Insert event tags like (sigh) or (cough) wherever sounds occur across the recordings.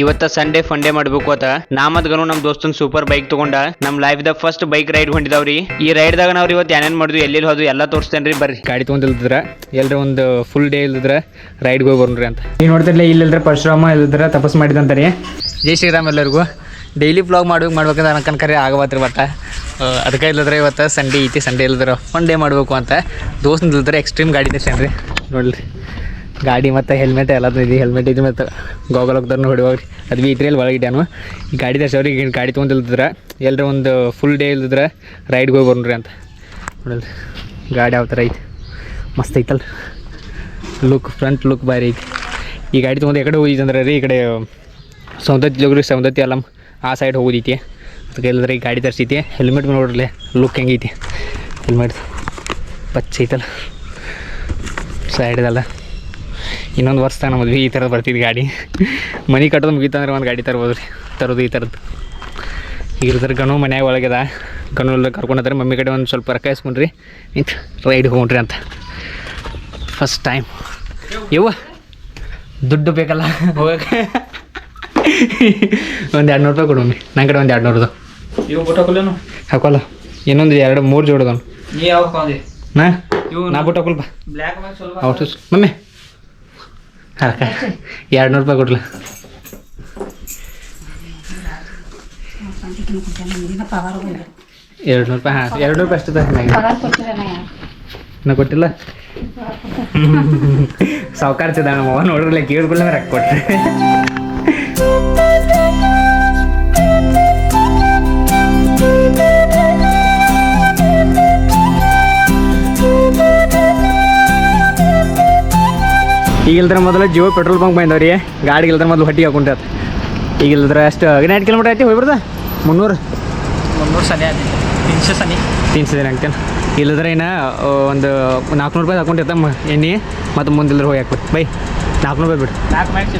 ಇವತ್ತ ಸಂಡೇ ಫಂಡೇ ಮಾಡ್ಬೇಕು ಅತ ನಾ ಮತ್ ಗನು ನಮ್ ದೋಸ್ತನ್ ಸೂಪರ್ ಬೈಕ್ ತಗೊಂಡ. ನಮ್ ಲೈಫ್ ದ ಫಸ್ಟ್ ಬೈಕ್ ರೈಡ್ ಹೊಂಟಿದಾವ್ರಿ. ಈ ರೈಡ್ ದಾಗ ನಾವ್ ಇವತ್ತು ಏನೇನ್ ಮಾಡಿದ್ವಿ ಎಲ್ಲೆಲ್ಲಿ ಹೋದ್ವಿ ಎಲ್ಲ ತೋರಿಸ್ತೇನ್ರಿ ಬರ್ರಿ. ಗಾಡಿ ತಗೊಂಡಿಲ್ದ್ರ ಎಲ್ರ ಒಂದು ಫುಲ್ ಡೇ ಇಲ್ದಿದ್ರ ರೈಡ್ಗೆ ಹೋಗಿ ಬರ್ರಿ ಅಂತ. ನೀವು ನೋಡ್ತಿರ್ಲಿ ಇಲ್ಲಿಲ್ದ್ರ ಪರಶುರಾಮ ಇಲ್ದಿದ್ರ ತಪಸ್ ಮಾಡಿದಂತಾರೆ. ಜೈ ಶ್ರೀರಾಮ್ ಎಲ್ಲರಿಗೂ. ಡೈಲಿ ಬ್ಲಾಗ್ ಮಾಡ್ಬೇಕು ಮಾಡ್ಬೇಕಂತ ಅನ್ಕನ್ಕರಿ ಆಗಬಾತ್ರಿ ಬಟ್ಟ ಅದಕ್ಕೆ ಇಲ್ಲದ್ರೆ ಇವತ್ತು ಸಂಡೇ ಐತಿ ಸಂಡೇ ಇಲ್ದ್ರ ಒನ್ ಡೇ ಮಾಡಬೇಕು ಅಂತ. ದೋಸ್ತ ಇಲ್ದ್ರೆ ಎಕ್ಸ್ಟ್ರೀಮ್ ಗಾಡಿ ತರ್ಸೇನ್ರಿ ನೋಡ್ರಿ. ಗಾಡಿ ಮತ್ತು ಹೆಲ್ಮೆಟ್ ಎಲ್ಲ ಇದು ಹೆಲ್ಮೆಟ್ ಇದು ಮತ್ತು ಗೋಗಲ್ ಹೋಗ್ದಾರ ಹೊಡಿವಾಗ್ರಿ ಅದು ಭೀ ಐತ್ರಿ ಅಲ್ಲಿ ಒಳಗೆ ಈ ಗಾಡಿ ತರ್ಸವ್ರಿ ಈಗ ಗಾಡಿ ತೊಗೊಂಡಿಲ್ದಿದ್ರ ಎಲ್ಲರೂ ಒಂದು ಫುಲ್ ಡೇ ಇಲ್ದಿದ್ರೆ ರೈಡ್ಗೆ ಹೋಗಿ ಬರ್ರಿ ಅಂತ. ನೋಡಲ್ರಿ, ಗಾಡಿ ಯಾವ ಥರ ಐತೆ? ಮಸ್ತ್ ಐತಲ್ ಲುಕ್ ಫ್ರಂಟ್ ಲುಕ್ ಭಾರಿ ಐತಿ. ಈ ಗಾಡಿ ತೊಗೊಂಡು ಎಕಡೆ ಹೋಗಿದ್ದಂದ್ರೆ ರೀ ಈ ಕಡೆ ಸೌಂದತ್ತಿ ಜೋಗ್ರಿ ಸೌಂದತಿ ಅಲ್ಲಮ್ ಆ ಸೈಡ್ ಹೋಗೋದೈತಿ. ಅದಕ್ಕೆ ಇಲ್ಲದ್ರೆ ಈ ಗಾಡಿ ತರಿಸೈತಿ ಹೆಲ್ಮೆಟ್ ನೋಡ್ರಲ್ಲೇ ಲುಕ್ ಹೆಂಗೈತಿ. ಹೆಲ್ಮೆಟ್ ಪಚ್ಚ ಐತಲ್ಲ ಸೈಡ್ದಲ್ಲ ಇನ್ನೊಂದು ವರ್ಷ ನಮ್ಮ ಮದ್ವೆ ಈ ಥರದ್ದು ಬರ್ತಿದ್ದು ಗಾಡಿ. ಮನೆ ಕಟ್ಟೋದು ಮುಗೀತಂದ್ರೆ ಒಂದು ಗಾಡಿ ತರ್ಬೋದು ರೀ. ತರೋದು ಈ ಥರದ್ದು ಈಗ ಇಲ್ದ್ರೆ ಗಣು ಮನ್ಯಾಗ ಒಳಗದ ಗಣು ಎಲ್ಲ ಕರ್ಕೊಂಡ್ರೆ ಮಮ್ಮಿ ಕಡೆ ಒಂದು ಸ್ವಲ್ಪ ರೊಕ್ಕ ಇಸ್ಕೊಂಡ್ರಿ. ನಿಂತು ರೈಡ್ ಹೋಗ್ರಿ ಅಂತ. ಫಸ್ಟ್ ಟೈಮ್ ಇವ ದುಡ್ಡು ಬೇಕಲ್ಲ? ಹೋಗಕ್ಕೆ. ಒಂದು ಎರಡು ನೂರು ರೂಪಾಯಿ ಕೊಡು ಮಮ್ಮಿ. ನನ್ನ ಕಡೆ ಒಂದು ಎರಡು ನೂರದು. ಇವು ಹಾಕೋಲ್ಲ. ಇನ್ನೊಂದು ಎರಡು ಮೂರು ಜೋಡದವನು. ನೀ ನಾ? ಇವು ನಾ ಬಿಟ್ಟು ಹಾಕೊಲ್ಪ ಬ್ಲ್ಯಾಕ್ ಮಮ್ಮಿ. ಹಾಕ ಎರಡು ನೂರು ರೂಪಾಯಿ ಕೊಡ್ಲ? ಎರಡು ನೂರು ರೂಪಾಯಿ ಹಾಂ ಎರಡು ನೂರು ರೂಪಾಯಿ ಅಷ್ಟು ನಾ ಕೊಟ್ಟಿಲ್ಲ? ಸಾವುಕಾರ ಚಿದ ನಮ್ಮ ನೋಡ್ರಲ್ಲ ಕೇಳ್ಕೊಳ್ಳ ರೊಕ್ಕ ಕೊಟ್ರೆ. ಈಗ ಇಲ್ದ್ರ ಮೊದಲು ಜಿಯೋ ಪೆಟ್ರೋಲ್ ಪಂಪ್ ಬಂದವ್ರಿ. ಗಾಡಿ ಇಲ್ದ್ರೆ ಮೊದಲು ಹೊಟ್ಟಿಗೆ ಹಾಕೊಂಡ್ರೆ. ಅದು ಈಗ ಇಲ್ದ್ರೆ ಅಷ್ಟು ಹದಿನೆಂಟು ಕಿಲೋಮೀಟರ್ ಐತಿ ಹೋಗ್ಬಿಡ್ದ ಮುನ್ನೂರು? ಮುನ್ನೂರು ಸನಿ ಆದಿ ತಿನ್ಸೆ ಸನಿ. ತಿನ್ಸಿದೆ ಅಂಕೇನು ಇಲ್ಲದ್ರೆ ಇನ್ನು ಒಂದು ನಾಲ್ಕುನೂರು ರೂಪಾಯಿ ಹಾಕೊಂಡಿರ್ತ ಎಣ್ಣೆ ಮತ್ತು ಮುಂದಿಲ್ಲದ್ರೆ ಹೋಗಿ ಹಾಕ್ಬಿಟ್ಟು ಬೈ. ನಾಲ್ಕುನೂರು ರೂಪಾಯಿ ಬಿಡು. ನಾಲ್ಕು ಮ್ಯಾಕ್ಸ್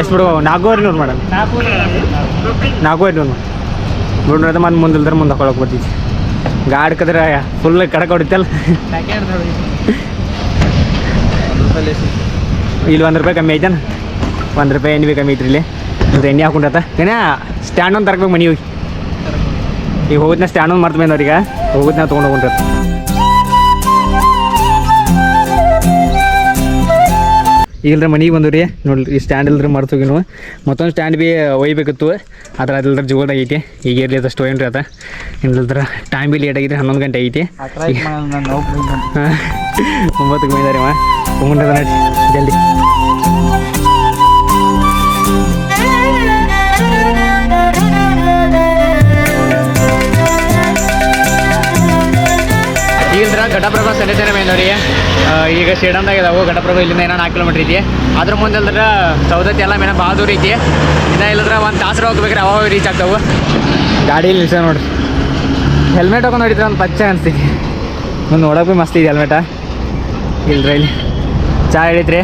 ಎಷ್ಟು ಬಿಡು ನಾಲ್ಕೂವರೆ ನೂರು ಮೇಡಮ್. ನಾಲ್ಕು ನಾಲ್ಕೂವರೆ ನೂರು ಬಿಡು ಮತ್ತೆ ಮತ್ತೆ ಮುಂದಿಲ್ದ್ರೆ ಮುಂದೆ ಹಾಕೊಳಕ್ಕೆ ಬರ್ತೀವಿ ಗಾಡಿ ಕದ್ರೆ ಫುಲ್ ಕಡಕ್ ಹೊಡಿತಲ್ಲ ಪ್ಯಾಕೆಟ್ ನೋಡಿ ರೂಪಾಯಿ ಲೇಸಿ ಇಲ್ಲಿ ಒಂದು ರೂಪಾಯಿ ಕಮ್ಮಿ ಐತೇನ? ಒಂದು ರೂಪಾಯಿ ಎಣ್ಣೆ ಭೀ ಕಮ್ಮಿ ಐತ್ರಿ ಇಲ್ಲಿ? ಒಂದು ಎಣ್ಣೆ ಹಾಕೊಂಡತ್ತ ಏನ ಸ್ಟ್ಯಾಂಡ್ ಒಂದು ತರ್ಬೇಕು ಮನೆ ಹೋಗಿ. ಈಗ ಹೋಗುದ್ನ ಸ್ಟ್ಯಾಂಡ್ ಒಂದು ಮರ್ತು ಅವ್ರಿಗೆ ಹೋಗುದ್ನ ತೊಗೊಂಡು ಹೋಗ್ರಿ ಇಲ್ರಿ ಮನೆಗೆ ಬಂದವ್ರಿ. ನೋಡ್ರಿ ಈ ಸ್ಟ್ಯಾಂಡ್ ಇಲ್ರಿ ಮರ್ತು ನೋವು ಮತ್ತೊಂದು ಸ್ಟ್ಯಾಂಡ್ ಬಿ ಒಯ್ಬೇಕಿತ್ತು. ಅದ್ರ ಅದಿಲ್ದ್ರ ಜೋರಾಗಿ ಐತಿ ಈಗ ಇರಲಿ ಅದಷ್ಟು ಒಯ್ಯನ್ರಿ ಅದ. ಇಲ್ಲದ್ರ ಟೈಮ್ ಭೀ ಲೇಟ್ ಆಗಿದ್ರೆ ಹನ್ನೊಂದು ಗಂಟೆ ಐತಿ. ಒಂಬತ್ತಕ್ಕೆ ಬಂದಿದ್ದಾರೆ ಜಲ್ದಿ. ಈಗಿಲ್ದ್ರ ಘಟಪ್ರಭಾ ಮೇಲೆ ಮೇಲವ್ರಿ ಈಗ ಶೇಡಂದಾಗ ಇದಾವೆ, ಘಟಪ್ರಭಾ ಇಲ್ಲಿಂದ ಏನೋ ನಾಲ್ಕು ಕಿಲೋಮೀಟ್ರ್ ಐತಿ ಅದ್ರ ಮುಂದೆ ಇಲ್ದ್ರ ಸೌದತ್ತಿ ಎಲ್ಲ ಮೇನ ಭಾಳ ದೂರ ಐತಿ ಇನ್ನ ಇಲ್ಲದ್ರ ಒಂದು ತಾಸರ ಹೋಗ್ಬೇಕ್ರೆ, ಅವಾಗ ರೀಚ್ ಆಗ್ತಾವೆ. ಗಾಡಿ ನಿಲ್ಸ ನೋಡ್ರಿ. ಹೆಲ್ಮೆಟ್ ಹಾಕೊಂಡು ನೋಡಿದ್ರೆ ಒಂದು ಪಚ್ಚ ಅನ್ಸಿ ಒಂದು ನೋಡಕ್ಕೆ ಭೀ ಮಸ್ತ್ ಇದೆ ಹೆಲ್ಮೆಟ ಇಲ್ರಿ ಇಲ್ಲಿ. ಚಾ ಹೇಳಿತ್ರಿ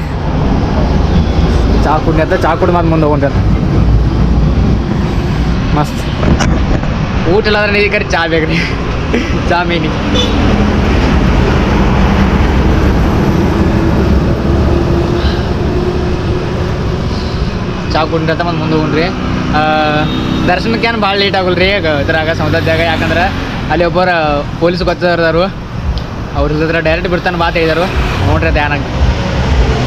ಚಾ ಕುಡ್ನಿ ಅಂತ, ಚಾ ಕುಡ್ ಮತ್ತೆ ಮುಂದೆ ಅಂತ. ಮಸ್ತ್. ಊಟ ಇಲ್ಲಾದ್ರೆ ನೀರು ಕರೆ ಚಾ ಬೇಕ್ರಿ. (laughs) ಚಾ ಮೀನಿ. ಚಾ ಕುಡ್ರಿ ಅಂತ ಮತ್ತೆ ಮುಂದೆ ಹೋಗ್ರಿ ದರ್ಶನಕ್ಕೆ ಏನು ಭಾಳ ಲೇಟ್ ಆಗಲ್ರಿ ಇದ್ರಾಗ ಸಮುದ್ರದಾಗ, ಯಾಕಂದ್ರೆ ಅಲ್ಲಿ ಒಬ್ಬರು ಪೊಲೀಸ್ ಗೊತ್ತಿರೋರು ಅವ್ರ ಹತ್ರ ಡೈರೆಕ್ಟ್ ಬಿಡ್ತಾನೆ ಮಾತು ಹೇಳಿದಾರು. ನೋಡ್ರಿ ಧ್ಯಾನ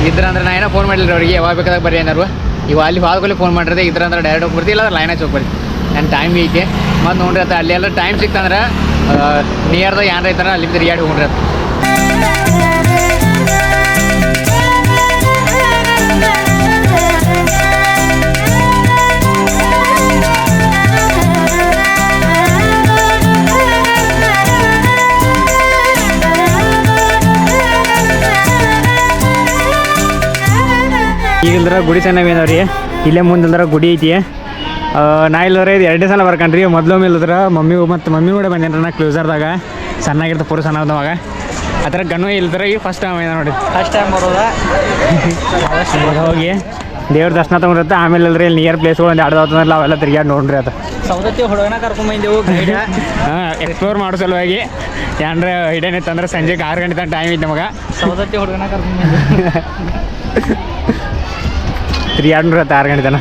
ಇದ್ರ ಅಂದ್ರೆ ನಾ ಏನೋ ಫೋನ್ ಮಾಡಿಲ್ಲ ಅವ್ರಿಗೆ, ಯಾವಾಗ ಬೇಕಾದಾಗ ಬರ್ರಿ ಏನಾರು ಇವ ಅಲ್ಲಿ ಹೋದ್ಕೊಳ್ಳಿ ಫೋನ್ ಮಾಡಿರಿ ಇದ್ರ ಅಂದ್ರೆ ಡೈರೆಕ್ಟ್ ಹೋಗಿ ಬರ್ತಿ ಇಲ್ಲ ಲೈನ್ ಹಚ್ಚಿ ಹೋಗ್ಬರ್ರಿ ನನ್ನ ಟೈಮ್ ಈಕೆ ಮತ್ತು ನೋಡ್ರಿ ಅಲ್ಲಿ ಎಲ್ಲ ಟೈಮ್ ಸಿಕ್ತಂದ್ರೆ ನಿಯರ್ದಾಗ ಏನಾರ ಐತಾರ ಅಲ್ಲಿ ತಿರುಗಾಡಿ ಹೋಗ್ರಿ ಅದು ಈಗ ಇಲ್ದ್ರ ಗುಡಿ ಚೆನ್ನಾಗಿ ಏನವ್ರಿ ಇಲ್ಲೇ ಮುಂದೆ ಇಲ್ದ್ರ ಗುಡಿ ಐತಿ. ನಾ ಇಲ್ಲದ್ರೆ ಇದು ಎರಡನೇ ಸಲ ಬರ್ಕಂಡ್ರಿ. ಮೊದಲೊಮ್ಮೆ ಇಲ್ಲದ್ರ ಮಮ್ಮಿ ಮತ್ತು ಮಮ್ಮಿ ಕೂಡ ಬಂದೇನ್ರಿ ನಾ ಕ್ಲೂಸರ್ದಾಗ ಸಣ್ಣಾಗಿರ್ತ ಪೂರ ಸಣ್ಣದವಾಗ ಆ ಥರ ಗಣ್ಣು ಇಲ್ದ್ರ ಈಗ ಫಸ್ಟ್ ಟೈಮ್ ಇದೆ ನೋಡಿ ಫಸ್ಟ್ ಟೈಮ್ ಬರೋದ? ಅವಾಗ ಹೋಗಿ. ದೇವ್ರ ದರ್ಶನ ತಗೊಂಡಿರುತ್ತೆ. ಆಮೇಲೆ ಇಲ್ರಿ ಇಲ್ಲಿ ನಿಯರ್ ಪ್ಲೇಸ್ಗಳು ಒಂದು ಎರಡು ಅವತ್ತಲ್ಲ ಅವೆಲ್ಲ ತಿರ್ಗಾಡಿ ನೋಡ್ರಿ ಅದು. ಸೌದತ್ತಿ ಹುಡುಗನ ಕರ್ಕೊಂಬಂದೆವು ಗೈಡ್ (laughs) ಹಾಂ ಎಕ್ಸ್ಪ್ಲೋರ್ ಮಾಡೋ ಸಲುವಾಗಿ. ಏನ್ರ ಹಿಡೇನಿತ್ತಂದ್ರೆ ಸಂಜೆಗೆ ಆರು ಗಂಟೆ ತನಕ ಟೈಮ್ ಇತ್ತು ನಮಗೆ. ಸೌದತ್ತಿ ಹುಡುಗನ ಕರ್ಕೊಂಬಂದೆ (laughs) ತಿರ್ಗಾಡ್ನೂರ ಆರು ಗಂಟೆ ತನ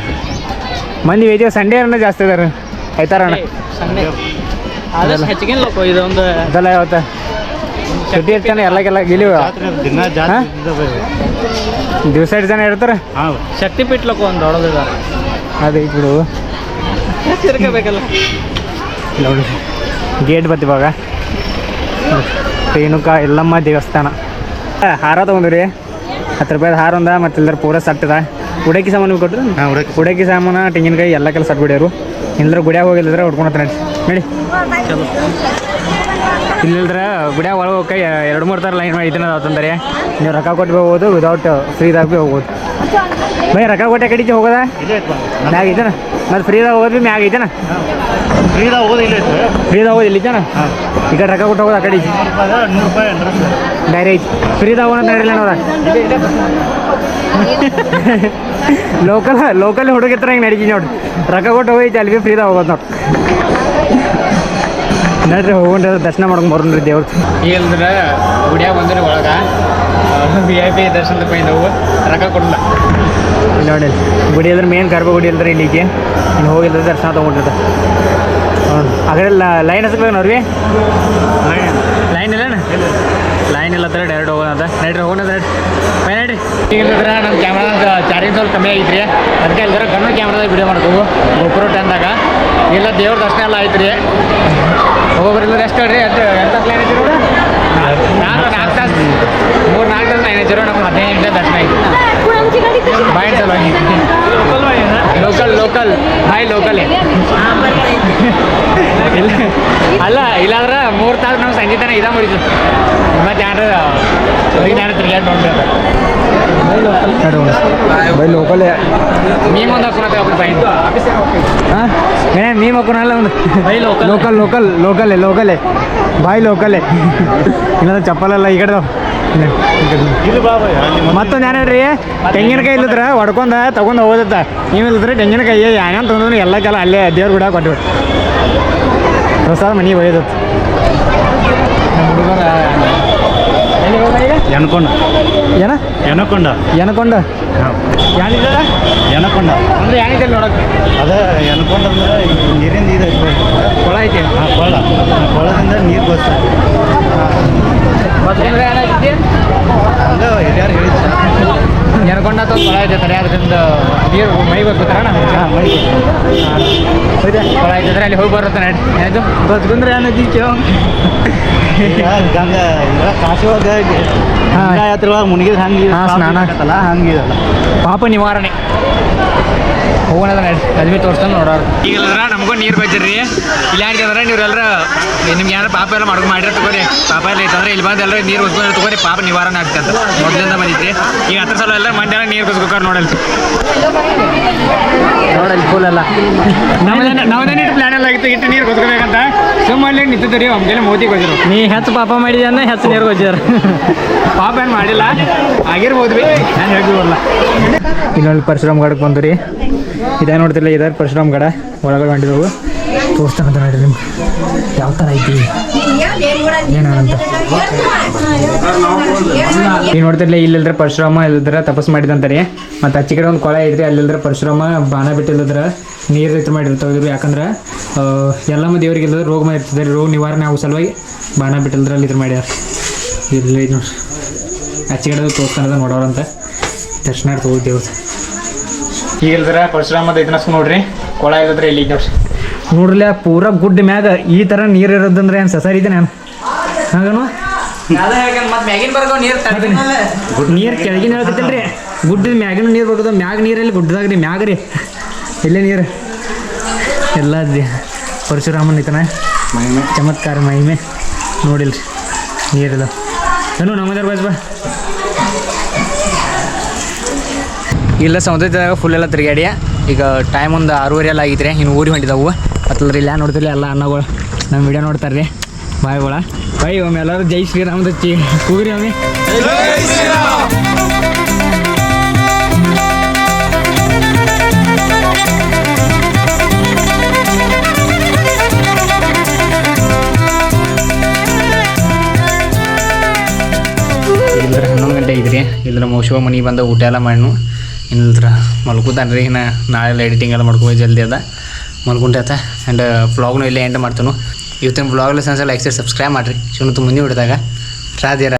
ಮಂದಿ ವೇಜ ಸಂಡೇ ಅನ್ನ ಜಾಸ್ತಿ ಅದಾರ. ಆಯ್ತಾರಣ್ಣ ಸಂಡೆ. ಅದಲ್ಲ. ಯಾವತ್ತ ಸುಟ್ಟಿ ಇರ್ತಾನೆ ಎಲ್ಲಕ್ಕೆಲ್ಲ ಗಿಲಿ ದಿನ ಹಾ? ದಿವಸ ಎರಡು ಜನ ಇರ್ತಾರ? ಹಾಂ. ಶಕ್ತಿ ಪಿಟ್ಲಕ್ಕ ಲೋಕ ಒಂದು ದೊಡ್ಡದಿದ ಅದು ಐತಿ ಬಿಡು. ತಿರ್ಗಬೇಕಲ್ಲ. ನೋಡಿ. ಗೇಟ್ ಬತ್ತಿ ಇವಾಗ ರೇಣುಕ ಎಲ್ಲಮ್ಮ ದೇವಸ್ಥಾನ. ಹಾರ ತೊಗೊಂಡ್ರಿ ಹತ್ತು ರೂಪಾಯ್ದು ಹಾರ ಒಂದ ಮತ್ತು ಎಲ್ಲರ ಪೂರ ಸಟ್ಟದ ಉಡಕಿ ಸಾಮಾನು ಕೊಟ್ಟರು ಹಾಂ ಉಡಕಿ ಉಡಕಿ ಸಾಮಾನು ತೆಂಗಿನಕಾಯಿ ಎಲ್ಲ ಕೆಲಸ ಬಿಡ್ಯಾರು ಇಲ್ಲದ್ರೆ ಗುಡಿಯಾಗ ಹೋಗಿಲ್ಲದ್ರೆ ಹೊಡ್ಕೊಳತ್ತ ಹತ್ತಿರ ನಡಿ. ಚಲೋ ಇಲ್ಲಿಲ್ದ್ರ ಗುಡಿಯಾಗ ಒಳಗೆ ಹೋಗಿ ಎರಡು ಮೂರು ಥರ ಲೈನ್ ಮಾಡಿ ಇದನ್ನ ಅಂತಂದರೆ. ನೀವು ರೊಕ್ಕ ಕೊಟ್ಟು ಹೋಗ್ಬೋದು ವಿದೌಟ್ ಫ್ರೀದಾಗ ಭೀ ಹೋಗ್ಬೋದು. ಬೈ ರೊಕ್ಕ ಕೊಟ್ಟೆ ಕಡಿಗೆ ಹೋಗೋದ? ಮ್ಯಾಗ ಐತನ ಮತ್ತು ಫ್ರೀದಾಗ ಹೋಗೋದು ಭೀ ಮ್ಯಾಗ ಐತನ ಫ್ರೀದಾಗ ಹೋಗೋದು ಇಲ್ಲ ಫ್ರೀದಾಗ ಹೋಗೋದು ಇಲ್ಲಿ ಹಾಂ. ಈ ಕಡೆ ರೊಕ್ಕ ಕೊಟ್ಟು ಹೋಗೋದು ಆ ಕಡೆ? ಐತಿ. ನೂರು ರೂಪಾಯಿ ನೂರು ರೂಪಾಯಿ ಎಂಟ್ರೆನ್ಸ್ ಡೈರಿ ಐತಿ ಫ್ರೀದಾಗ ಹೋಗೋಣ ಹೇಳಿಲ್ಲ ನೋಡ. (laughs) ಲೋಕಲ್ ಲೋಕಲ್ ಹುಡುಗಿತ್ರ ಹಿಂಗೆ ನಡೀತೀನಿ ನೋಡಿ. ರೊಕ್ಕ ಕೊಟ್ಟು ಹೋಗೈತಿ ಅಲ್ಲಿ ಭೀ ಫ್ರೀದಾಗ ಹೋಗೋದು ನೋಡಿ. ನಡ್ರಿ ಹೋಗೊಂಡ್ರೆ ದರ್ಶನ ಮಾಡ್ಕೊಂಡು ಬರೋಣ್ರಿ ದೇವ್ರ. ಇಲ್ದ್ರ ಗುಡಿಯಾಗ ಬಂದ್ರಿ ಒಳಗೆ. ವಿ ಐ ಪಿ ದರ್ಶನದ ಪೈ ಹೋಗು. ರೊಕ್ಕ ಕೊಡಲ್ಲ ನೋಡಿ ಗುಡಿ ಅಂದ್ರೆ ಮೇನ್ ಗರ್ಭಗುಡಿ ಅಲ್ರಿ ಇಲ್ಲಿಗೆ. ಇನ್ನು ಹೋಗಿಲ್ಲದ್ರೆ ದರ್ಶನ ತೊಗೊಂಡಿರ್ತ ಹಾಗಾದ್ರೆ ಲೈನ್ ಹಚ್ಬೇಕು ನೋಡ್ರಿ ಲೈನ್ ಇಲ್ಲ. ಲೈನ್ ಇಲ್ಲ ಡೈರೆಕ್ಟ್ ಹೋಗೋಣ ಬೈ ನಡ್ರಿ ಈಗ ಇಲ್ಲದ್ರ ನಮ್ಮ ಕ್ಯಾಮ್ರಾದಾಗ ಚಾರ್ಜಿಂಗ್ ಸ್ವಲ್ಪ ಕಮ್ಮಿ ಐತ್ರಿ ಅದಕ್ಕೆ ಇಲ್ದ್ರ ಕಣ್ಣು ಕ್ಯಾಮ್ರಾದಾಗ ವಿಡಿಯೋ ಮಾಡ್ತೀವಿ. ಗೋಪುರ ಟೈಮ್ದಾಗ ಇಲ್ಲ ದೇವ್ರ ದರ್ಶನ ಎಲ್ಲ ಐತ್ರಿ ಒಬ್ಬೊಬ್ಬರಿಲ್ಲ ಎಷ್ಟು ಹೇಳ್ರಿ? ಎಷ್ಟು ಎಂತ ಪ್ಲಾನ್ ಐತಿ ನೋಡು? ನಾಲ್ಕು ನಾಲ್ಕು ತಾಸು ಮೂರು ನಾಲ್ಕು ತಾಸು ನೈನ್ ಐತಿ ನಮ್ಮ ಹದಿನೈದು ಗಂಟೆ ದರ್ಶನ ಐತಿ ಬಾಯ್ ಸಲುವಾಗಿ. ಲೋಕಲ್ ಲೋಕಲ್ ಬಾಯ್ ಲೋಕಲ್ ಇಲ್ಲ. ಅಲ್ಲ ಇಲ್ಲಾಂದ್ರೆ ಮೂರು ತಾಸು ನಾವು ಸಂಗೀತನ ಇದ ಮುಡಿತು ಮತ್ತೆ ಯಾರು ನಾನು ತಿರ್ಗಾಡಿ ನೋಡ್ಬೇಕು. ಬೈ ಲೋಕಲ್ ಮೀಮ್ ಒಂದು ಬೈ. ಹಾಂ? ಏ ಮೀಮ್ ಹಾಕೋಣಲ್ಲ ಒಂದು. Buy local. ಲೋಕಲ್ ಲೋಕಲ್ ಲೋಕಲೇ ಲೋಕಲೇ ಬಾಯ್ ಲೋಕಲೇ ಇಲ್ಲಾಂದ್ರೆ ಚಪ್ಪಲಲ್ಲ ಈ ಕಡೆ ಮತ್ತೊಂದು ಏನ ಹೇಳ್ರಿ? ತೆಂಗಿನಕಾಯಿ ಇಲ್ಲದ್ರ ಹೊಡ್ಕೊಂಡ ತಗೊಂಡು ಹೋಗೋದತ್ತ. ನೀವು ಇಲ್ಲದ್ರೆ ತೆಂಗಿನಕಾಯಿ ಏನೇನು ತೊಗೊಂಡ್ರು ಎಲ್ಲ ಕೆಲ ಅಲ್ಲೇ ದೇವ್ರ ಬಿಡ ಕೊಟ್ಬಿಟ್ಟು ಪ್ರಸಾದ ಮನೆ ಒಯ್ದತ್ ಎನಕೊಂಡ ಹುಡುಗರ ಎನ್ಕೊಂಡ ಏನ? ಎನಕೊಂಡ ಏನಕೊಂಡ ಹಾಂ. ಯಾರಿದ್ದಾರ? ಎನಕೊಂಡ ಅಂದ್ರೆ ಯಾನಿದೆ ನೋಡಕ್ಕೆ? ಅದ ಎನಕೊಂಡ ಅಂದ್ರೆ ನೀರಿಂದ ಇದು ಕೊಳ ಐತಿ ಹಾಂ ಕೊಳ. ಆ ಕೊಳ್ಳದಿಂದ ನೀರು ಬರ್ತದೆ ಮತ್ತೆ ಏನಾಯ್ತಿ ಹಂಗೆ ಹಿರಿಯರು ಹೇಳಿದ್ರು ಏನಕೊಂಡ ಅಂತ ಒಂದು ಕೊಳ ಅದರಿಂದ ನೀರು ಮೈ ಬರ್ತಾರಣ ಹಾಂ ಮೈ ಕೊಳ ಐತೆ ಅಲ್ಲಿ ಹೋಗಿ ಬರುತ್ತೆ ಬಸ್ ಬಂದ್ರೆ ಏನೈತಿ ಗಂಗ ಕಾಶಿ ಹೋಗಿ ಹಾ. ಯಾತ್ರೆ ಮುಳುಗಿದ್ರೆ ಹಂಗೆ ಸ್ನಾನ. ಹಂಗಿದಲ್ಲ ಪಾಪ ನಿವಾರಣೆ. ಹೋಗೋಣ ನಡಿ ಅದು ಭೀ ತೋರಿಸ್ತಾನೆ ನೋಡೋರು. ಈಗ ನಮಗೂ ನೀರು ಬಜ್ಜಿರಿ ಇಲ್ಲ ಅಂದ್ರೆ ನೀವೆಲ್ಲರ ನಿಮ್ಗೆ ಏನಾರ ಪಾಪ ಎಲ್ಲ ಮಾಡ್ಕೊಂಡು ಮಾಡಿರಿ ತಗೋರಿ. ಪಾಪ ಎಲ್ಲ ಐತಂದ್ರೆ ಇಲ್ಲಿ ಬಂದು ಎಲ್ಲರೂ ನೀರು ಉಸ್ಕೊಂಡು ತಗೋರಿ ಪಾಪ ನಿವಾರಣೆ ಆಗ್ತಂತ ಮೊದಲಿಂದ ಬಂದಿದ್ರಿ. ಈಗ ಹತ್ರ ಸಲ ಎಲ್ಲ ಮಂಡ್ಯ ನೀರು ಕುಸ್ಕೋಕಾರ ನೋಡಲ್ ನೋಡಲ್ ಫುಲ್ ಎಲ್ಲ. ನಮ್ಮದೇನು ಪ್ಲಾನ್ ಎಲ್ಲ ಆಗಿತ್ತು ಇಟ್ಟು ನೀರು ಕುಸ್ಕೋಬೇಕಂತ? ಸುಮ್ಮನೆ ನಿಂತಿದ್ದೀರಿ ಒಮ್ಮೆಲೆ ಮೋದಿ ಹೋಗಿರು ನೀ ಹೆಚ್ಚು ಪಾಪ ಮಾಡಿದ್ಯ ಅಂದ್ರೆ ಹೆಚ್ಚು ನೀರು ಗೊಜ್ಜಾರ. ಪಾಪ ಏನು ಮಾಡಿಲ್ಲ ಆಗಿರ್ಬೋದು ಭೀ ನಾನು ಹೇಳ್ತೀವಲ್ಲ ಇನ್ನೊಂದು ಪರಶುರಾಮ್ ಗಡಕ್ಕೆ ಬಂದು ರೀ. ಇದೇ ನೋಡ್ತಿಲ್ಲ ಇದಾರೆ ಪರಶುರಾಮ್ ಗಡ ಒಳಗಡೆ ಹೊಂಟಿದವು ತೋರಿಸ್ತಾನಂತ ನೋಡ್ರಿ ನಿಮ್ಗೆ. ಯಾವ ಥರ ಐತಿ? ಏನಂತ ಈಗ ನೋಡ್ತಿರ್ಲಿ, ಇಲ್ಲಿಲ್ದ್ರೆ ಪರಶುರಾಮ ಇಲ್ಲಿದ್ರೆ ತಪಸ್ ಮಾಡಿದಂತಾರೆ ಮತ್ತು ಆಚೆ ಕಡೆ ಒಂದು ಕೊಳ ಐತ್ರಿ, ಅಲ್ಲಿಲ್ದ್ರೆ ಪರಶುರಾಮ ಬಾಣ ಬಿಟ್ಟಿಲ್ಲದ್ರೆ ನೀರು ಇತ್ತು ಮಾಡಿರ್ತಾವೆ ಇದ್ರು ಯಾಕಂದ್ರೆ ಎಲ್ಲ ಮಂದಿ ದೇವರಿಗೆ ಇಲ್ಲದ್ರೆ ರೋಗ ಇರ್ತದೆ. ರೋಗ ನಿವಾರಣೆ ಆಗೋ ಸಲುವಾಗಿ ಬಾಣ ಬಿಟ್ಟಿಲ್ದ್ರೆ ಅಲ್ಲಿ ಇದ್ರ ಮಾಡ್ಯಾರ. ಇಲ್ಲಿ ನೋಡ್ರಿ. ಆಚೆ ಕಡೆ ತೋರಿಸ್ತಾನದ ನೋಡೋರಂತ. ದರ್ಶನ ತಗೋ ದೇವ್ರ ಈಗ ಇಲ್ದ್ರ ಪರಶುರಾಮದ ಇದನ್ನ ನೋಡ್ರಿ ಕೊಳ ಇಲ್ಲದ್ರೆ ಇಲ್ಲಿ ನೋಡ್ರಿ. ನೋಡ್ರಲ್ಲ ಪೂರ ಗುಡ್ಡ ಮ್ಯಾಗ ಈ ಥರ ನೀರು ಇರೋದಂದ್ರೆ ಏನು ಸಸಾರಿ ಇದೆ ನಾನು ಹಾಗನು? ಮತ್ತೆ ಮ್ಯಾಗಿನ ಬರ್ಗೋ ನೀರು ಕೆಳಗಿನ ಹೇಳ್ಕತ್ತಲ್ರಿ ಗುಡ್ಡದ ಮ್ಯಾಗಿನ ನೀರು ಬರ್ತದ ಮ್ಯಾಗ ನೀರಲ್ಲಿ ಗುಡ್ಡದಾಗ ರೀ ಮ್ಯಾಗ ರೀ. ಇಲ್ಲೇ ನೀರು. ಎಲ್ಲ ಪರಶುರಾಮನ್ ಐತನ ಚಮತ್ಕಾರ ಮಹಿಮೆ. ನೋಡಿಲ್ರಿ ನೀರಿಲ್ಲ ಏನು ನಮ್ಮದಾರ ಬಾಜ್ಬಾ ಬಾ. ಇಲ್ಲ ಸಮುದ್ರದಾಗ ಫುಲ್ ಎಲ್ಲ ತಿರುಗಾಡಿ ಈಗ ಟೈಮ್ ಒಂದು ಆರೂವರೆ ಎಲ್ಲ ಆಗಿದ್ರೆ ಇನ್ನು ಊರಿ ಹೊಂಟಿದವು. ಮತ್ತಲ್ರಿ ಇಲ್ಲ ನೋಡ್ತಿಲ್ಲ ಎಲ್ಲ ಅನ್ನಗಳು. ನಮ್ಮ ವಿಡಿಯೋ ನೋಡ್ತಾರೆ ರೀ ಬಾಯ್ ಒಳ ಬಾಯ್ ಒಮ್ಮೆ ಎಲ್ಲರೂ ಜೈ ಶ್ರೀರಾಮದ ಚಿ ಕೂಗ್ರಿ ಒಮ್ಮೆ. ಇಲ್ಲರ ಹನ್ನೊಂದು ಗಂಟೆ ಐತ್ರಿ ಇಲ್ಲರ ಮೋಶವ ಮನೆಗೆ ಬಂದ ಊಟ ಎಲ್ಲ ಮಾಡ್ನು. ಇನ್ನಿಲ್ದ್ರ ಮಲ್ಕೋತಾನೆ ರೀ ಇನ್ನು ನಾಳೆ ಎಡಿಟಿಂಗ್ ಎಲ್ಲ ಮಾಡ್ಕೋ ಜಲ್ದಿ ಅದ. ಮಲ್ಕೊಂಡೈತೆ ಆ್ಯಂಡ್ ವ್ಲಾಗ್ನು ಇಲ್ಲೇ ಎಂಡ್ ಮಾಡ್ತಾನು. ಇವತ್ತಿನ ಅನ್ಸಲ್ಲ ಲೈಕ್ ಸಬ್ಸ್ಕ್ರೈಬ್ ಮಾಡಿರಿ. ಶಿವನು ಮುಂದೆ ಬಿಡಿದಾಗ ರಾಧೇರ